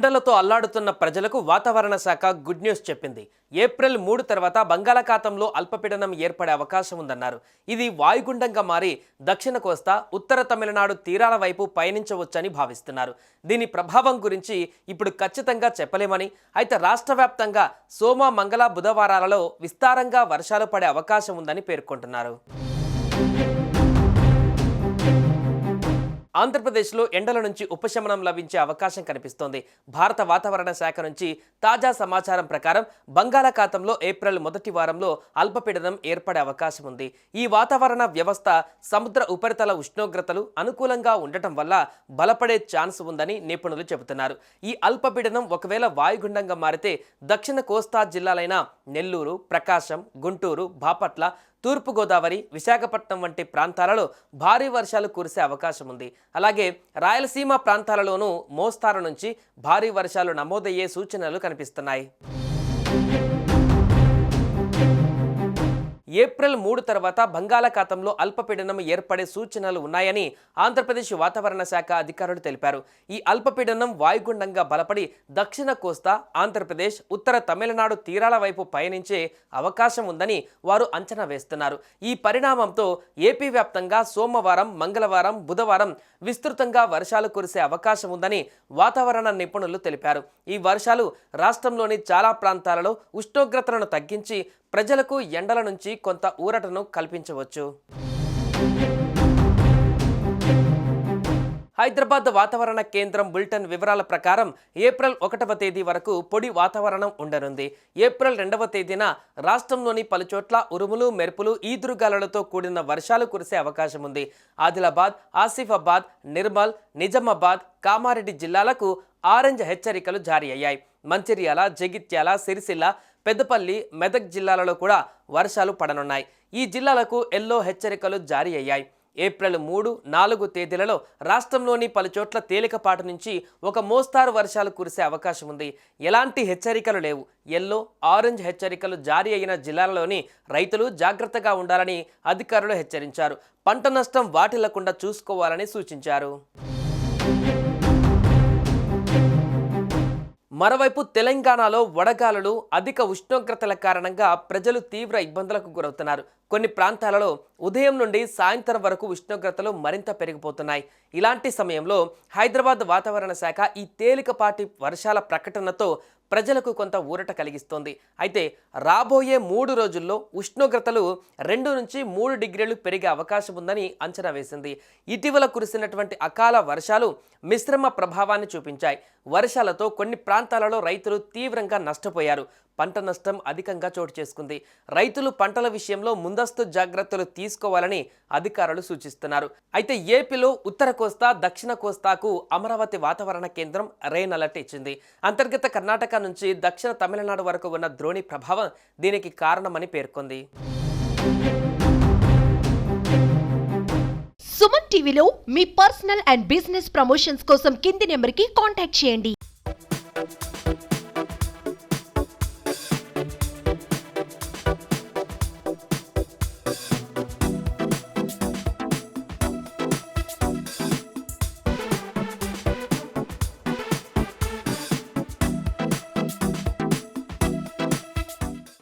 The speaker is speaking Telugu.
ఎండలతో అల్లాడుతున్న ప్రజలకు వాతావరణ శాఖ గుడ్ న్యూస్ చెప్పింది. ఏప్రిల్ మూడు తర్వాత బంగాళాఖాతంలో అల్పపీడనం ఏర్పడే అవకాశం ఉందన్నారు. ఇది వాయుగుండంగా మారి దక్షిణ కోస్తా ఉత్తర తమిళనాడు తీరాల వైపు పయనించవచ్చని భావిస్తున్నారు. దీని ప్రభావం గురించి ఇప్పుడు ఖచ్చితంగా చెప్పలేమని అయితే రాష్ట్ర వ్యాప్తంగా సోమ మంగళ బుధవారాలలో విస్తారంగా వర్షాలు పడే అవకాశం ఉందని పేర్కొంటున్నారు. ఆంధ్రప్రదేశ్లో ఎండల నుంచి ఉపశమనం లభించే అవకాశం కనిపిస్తోంది. భారత వాతావరణ శాఖ నుంచి తాజా సమాచారం ప్రకారం బంగాళాఖాతంలో ఏప్రిల్ మొదటి వారంలో అల్పపీడనం ఏర్పడే అవకాశం ఉంది. ఈ వాతావరణ వ్యవస్థ సముద్ర ఉపరితల ఉష్ణోగ్రతలు అనుకూలంగా ఉండటం వల్ల బలపడే ఛాన్స్ ఉందని నిపుణులు చెబుతున్నారు. ఈ అల్పపీడనం ఒకవేళ వాయుగుండంగా మారితే దక్షిణ కోస్తా జిల్లాలైన నెల్లూరు ప్రకాశం గుంటూరు బాపట్ల తూర్పుగోదావరి విశాఖపట్నం వంటి ప్రాంతాలలో భారీ వర్షాలు కురిసే అవకాశం ఉంది. అలాగే రాయలసీమ ప్రాంతాలలోనూ మోస్తారు నుంచి భారీ వర్షాలు నమోదయ్యే సూచనలు కనిపిస్తున్నాయి. ఏప్రిల్ మూడు తర్వాత బంగాళాఖాతంలో అల్పపీడనం ఏర్పడే సూచనలు ఉన్నాయని ఆంధ్రప్రదేశ్ వాతావరణ శాఖ అధికారులు తెలిపారు. ఈ అల్పపీడనం వాయుగుండంగా బలపడి దక్షిణ కోస్తా ఆంధ్రప్రదేశ్ ఉత్తర తమిళనాడు తీరాల వైపు పయనించే అవకాశం ఉందని వారు అంచనా వేస్తున్నారు. ఈ పరిణామంతో ఏపీ వ్యాప్తంగా సోమవారం మంగళవారం బుధవారం విస్తృతంగా వర్షాలు కురిసే అవకాశం ఉందని వాతావరణ నిపుణులు తెలిపారు. ఈ వర్షాలు రాష్ట్రంలోని చాలా ప్రాంతాలలో ఉష్ణోగ్రతలను తగ్గించి ప్రజలకు ఎండల నుంచి కొంత ఊరటను కల్పించవచ్చు. హైదరాబాద్ వాతావరణ కేంద్రం బులెటిన్ వివరాల ప్రకారం ఏప్రిల్ ఒకటవ తేదీ వరకు పొడి వాతావరణం ఉండనుంది. ఏప్రిల్ రెండవ తేదీన రాష్ట్రంలోని పలుచోట్ల ఉరుములు మెరుపులు ఈదురుగాలులతో కూడిన వర్షాలు కురిసే అవకాశం ఉంది. ఆదిలాబాద్ ఆసిఫాబాద్ నిర్మల్ నిజామాబాద్ కామారెడ్డి జిల్లాలకు ఆరెంజ్ హెచ్చరికలు జారీ అయ్యాయి. మంచిర్యాల జగిత్యాల సిరిసిల్ల పెద్దపల్లి మెదక్ జిల్లాలలో కూడా వర్షాలు పడనున్నాయి. ఈ జిల్లాలకు ఎల్లో హెచ్చరికలు జారీ అయ్యాయి. ఏప్రిల్ మూడు నాలుగు తేదీలలో రాష్ట్రంలోని పలుచోట్ల తేలికపాటి నుంచి ఒక మోస్తారు వర్షాలు కురిసే అవకాశం ఉంది. ఎలాంటి హెచ్చరికలు లేవు. ఎల్లో ఆరెంజ్ హెచ్చరికలు జారీ అయిన జిల్లాలలోని రైతులు జాగ్రత్తగా ఉండాలని అధికారులు హెచ్చరించారు. పంట నష్టం వాటిల్లకుండా చూసుకోవాలని సూచించారు. మరోవైపు తెలంగాణలో వడగాలులు అధిక ఉష్ణోగ్రతల కారణంగా ప్రజలు తీవ్ర ఇబ్బందులకు గురవుతున్నారు. కొన్ని ప్రాంతాలలో ఉదయం నుండి సాయంత్రం వరకు ఉష్ణోగ్రతలు మరింత పెరిగిపోతున్నాయి. ఇలాంటి సమయంలో హైదరాబాద్ వాతావరణ శాఖ ఈ తేలికపాటి వర్షాల ప్రకటనతో ప్రజలకు కొంత ఊరట కలిగిస్తోంది. అయితే రాబోయే మూడు రోజుల్లో ఉష్ణోగ్రతలు రెండు నుంచి మూడు డిగ్రీలు పెరిగే అవకాశం ఉందని అంచనా వేసింది. ఇటీవల కురిసినటువంటి అకాల వర్షాలు మిశ్రమ ప్రభావాన్ని చూపించాయి. వర్షాలతో కొన్ని ప్రాంతాలలో రైతులు తీవ్రంగా నష్టపోయారు. పంట నష్టం అధికంగా చోటు చేసుకుంది. రైతులు పంటల విషయంలో ముందస్తు జాగ్రత్తలు తీసుకోవాలని అధికారులు సూచిస్తున్నారు. అయితే ఏపీలో ఉత్తర కోస్తా దక్షిణ కోస్తాకు అమరావతి వాతావరణ కేంద్రం రెయిన్ అలర్ట్ ఇచ్చింది. అంతర్గత కర్ణాటక నుంచి దక్షిణ తమిళనాడు వరకు ఉన్న ద్రోణి ప్రభావం దీనికి కారణమని పేర్కొంది. సుమన్ టీవీలో మీ పర్సనల్ అండ్ బిజినెస్ ప్రమోషన్స్ కోసం కింది నెంబర్కి కాంటాక్ట్ చేయండి.